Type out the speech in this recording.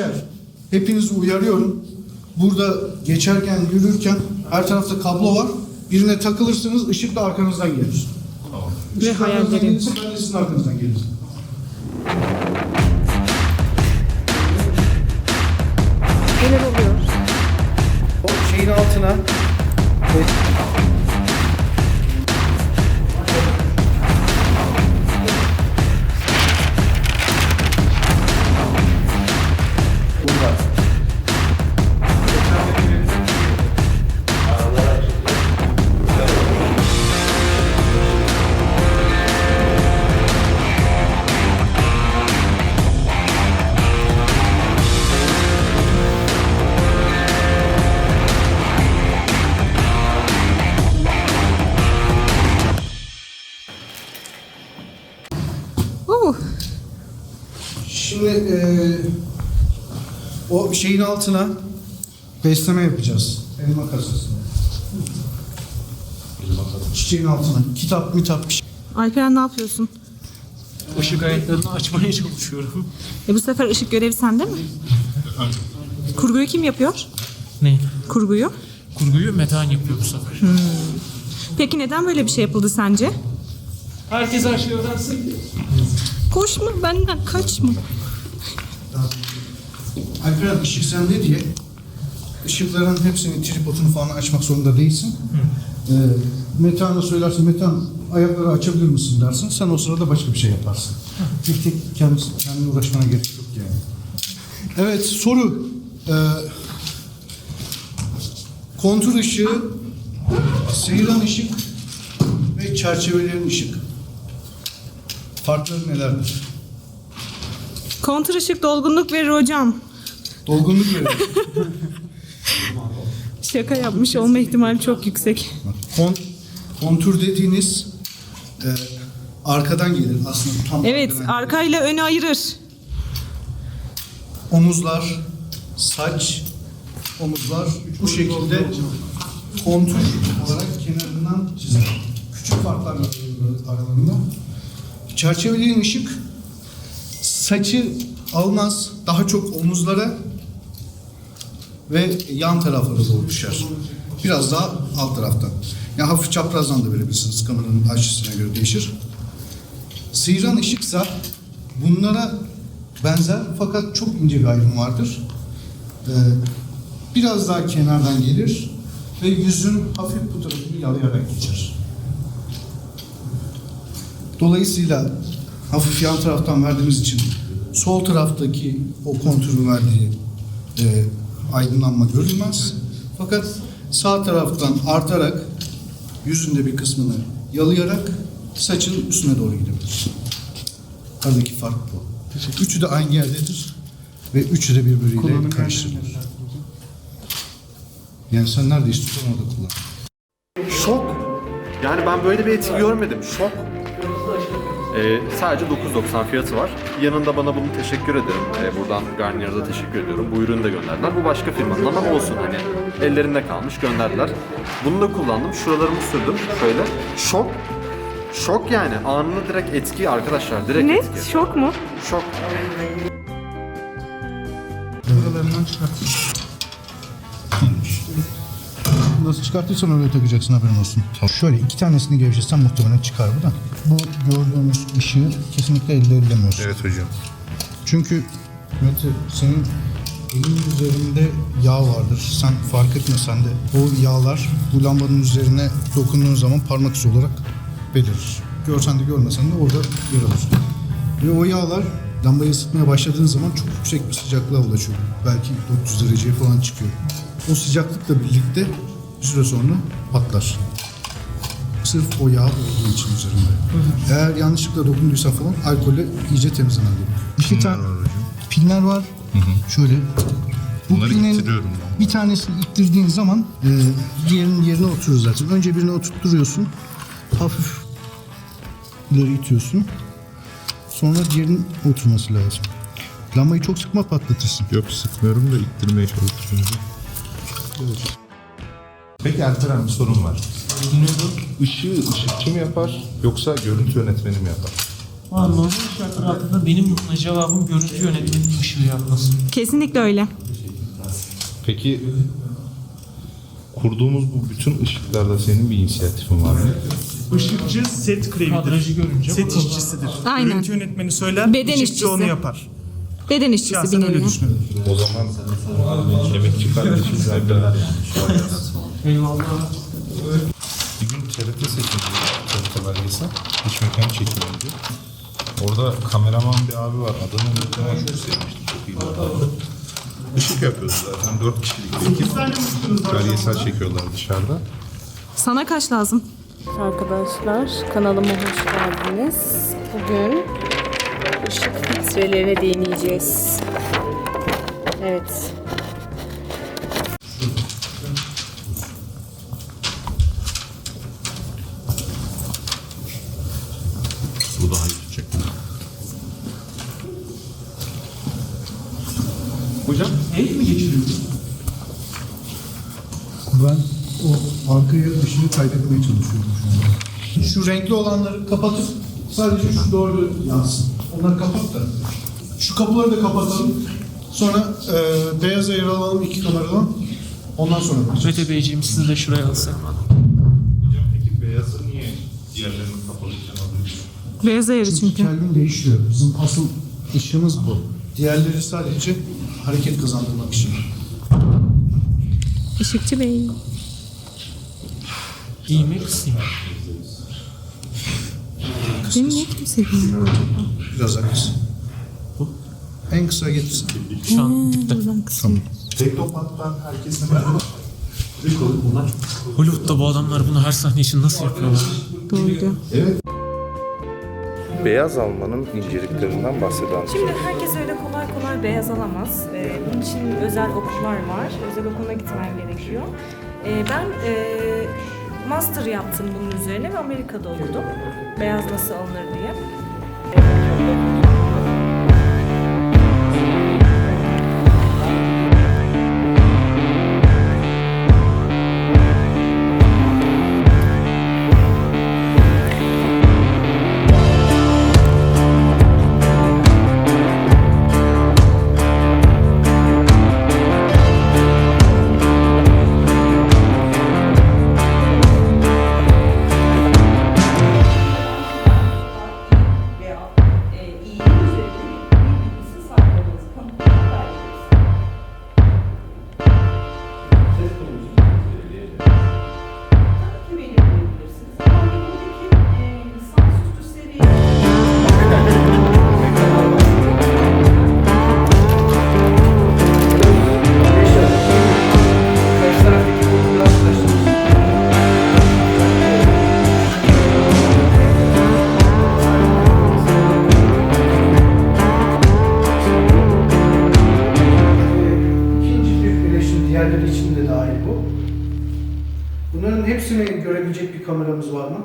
geçer. Hepinizi uyarıyorum. Burada geçerken, yürürken her tarafta kablo var. Birine takılırsınız, ışık da arkanızdan gelir. Ve Işık arkanızdan gelirse ben de sizin arkanızdan gelirim. Neler oluyor? O şeyin altına Burada. Eee, o şeyin altına besleme yapacağız. Elma kasasına. Çiçeğin altına. Kitap, mitap bir şey. Alperen ne yapıyorsun? Işık ayaklarını açmaya çalışıyorum. E bu sefer ışık görevi sende mi? Kurguyu kim yapıyor? Ne? Kurguyu. Kurguyu Metehan yapıyor bu sefer. Peki neden böyle bir şey yapıldı sence? Herkes her şeyi öğrensin. Koşma benden kaçma. Alperen ışık sende diye ışıkların hepsini tripodunu falan açmak zorunda değilsin. Ee, Metehan'a söylersin, Metehan ayakları açabilir misin dersin. Sen o sırada başka bir şey yaparsın. Tek tek kendisi, kendine uğraşmana gerek yok yani. Evet soru. Ee, kontur ışığı, seyran ışık ve çerçevelerin ışık. Farkları nelerdir? Kontr ışık dolgunluk verir hocam. Dolgunluk verir. Şaka yapmış olma ihtimali çok yüksek. Kon, kontür dediğiniz e, arkadan gelir aslında tam Evet arkayla önü ayırır. Omuzlar, saç, omuzlar bu şekilde kontür olarak kenarından çizer. Küçük farklar aralarında. Çerçeveleyen ışık saçı almaz, daha çok omuzlara ve yan taraflara doğru düşer. Biraz daha alt taraftan. Ya hafif çaprazdan da verebilirsiniz. Kameranın açısına göre değişir. Sıyıran ışıksa bunlara benzer fakat çok ince bir ayrım vardır. Ee, biraz daha kenardan gelir ve yüzün hafif bu tarafını yalayarak geçer. Dolayısıyla hafif yan taraftan verdiğimiz için sol taraftaki o kontürün verdiği e, aydınlanma görülmez. Fakat sağ taraftan artarak yüzünde bir kısmını yalayarak saçın üstüne doğru gidebilir. Aradaki fark bu. Üçü de aynı yerdedir ve üçü de birbiriyle karıştırılır. Yani sen nerede istiyorsan orada kullan. Şok. Yani ben böyle bir etki görmedim. Şok. Ee, sadece 9.90 fiyatı var. Yanında bana bunu teşekkür ederim. Ee, buradan Garnier'a da teşekkür ediyorum. Bu ürünü de gönderdiler. Bu başka firmanın ama olsun hani ellerinde kalmış gönderdiler. Bunu da kullandım. Şuralarımı sürdüm şöyle. Şok. Şok yani anında direkt etki arkadaşlar direkt Ne? etki. Şok mu? Şok. Aralarından çıkart. Nasıl çıkartırsan öyle takacaksın haberin olsun. Şöyle iki tanesini gevşetsen muhtemelen çıkar bu da. Bu gördüğümüz ışığı kesinlikle elde edilemiyorsun. Evet hocam. Çünkü Mete senin elin üzerinde yağ vardır. Sen fark etmesen de o yağlar bu lambanın üzerine dokunduğun zaman parmak izi olarak belirir. Görsen de görmesen de orada yer alır. Ve o yağlar lambayı ısıtmaya başladığın zaman çok yüksek bir sıcaklığa ulaşıyor. Belki 400 dereceye falan çıkıyor. O sıcaklıkla birlikte bir süre sonra patlar. Sırf o yağ olduğu için üzerinde. Eğer yanlışlıkla dokunduysa falan alkolle iyice temizlemen gerekiyor. İki tane pinler var. Şöyle. Bu Bunları pinin ittiriyorum Bir tanesini ittirdiğin zaman e, diğerinin yerine oturur zaten. Önce birini oturtturuyorsun. Hafif ileri itiyorsun. Sonra diğerinin oturması lazım. Lambayı çok sıkma patlatırsın. Yok sıkmıyorum da ittirmeye çalışıyorum. Peki Alperen bir sorun var. Işığı ışıkçı mı yapar yoksa görüntü yönetmeni mi yapar? Aa, normal şartlar altında benim cevabım görüntü yönetmeninin ışığı yapması. Kesinlikle öyle. Peki kurduğumuz bu bütün ışıklarda senin bir inisiyatifin var mı? Işıkçı set krevidir. Kadrajı görünce Set bakalım. işçisidir. Aynen. Görüntü yönetmeni söyler, Beden ışıkçı işçisi. onu yapar. Beden işçisi bir Şahsen öyle nevi. düşünüyorum. O zaman emekçi kardeşimizden de Eyvallah. bir gün TRT seçildi. TRT belgesel. İç mekan çekimiydi. Orada kameraman bir abi var. Adını unuttum ama çok sevmiştim. Çok iyi bir adamdı. Işık yapıyoruz zaten. Dört kişilik bir ekip. Belgesel çekiyorlar dışarıda. Sana kaç lazım? Arkadaşlar kanalıma hoş geldiniz. Bugün ışık filtrelerini deneyeceğiz. Evet. El mi geçiriyorsun? Ben o arkaya ışığı kaydetmeye çalışıyorum şu anda. Şu renkli olanları kapatıp sadece şu doğru yansın. Onları kapat da. Şu kapıları da kapatalım. Sonra e, beyaza yer alalım iki kameradan. Ondan sonra bakacağız. Mete Beyciğim sizi de şuraya alsak. Hocam peki beyazı niye diğerlerini kapalıyken alıyorsun? Beyaz ayarı çünkü. Kelvin değişiyor. Bizim asıl ışığımız bu. Diğerleri sadece hareket kazandırmak için. Işıkçı Bey. İyi mi kısayım? Beni niye kimse bilmiyor? Biraz daha kısa. En kısa getirsin. Şu an dipte. Buradan kısayım. Teknopat'tan herkese merhaba. Hollywood'da bu adamlar bunu her sahne için nasıl yapıyorlar? Doğru. Beyaz almanın inceliklerinden bahseden Şimdi herkes öyle kolay beyaz alamaz. Ee, bunun için özel okullar var. Özel okula gitmen gerekiyor. Ee, ben e, master yaptım bunun üzerine ve Amerika'da okudum. Beyaz nasıl alınır diye. veya görebilecek bir kameramız var mı?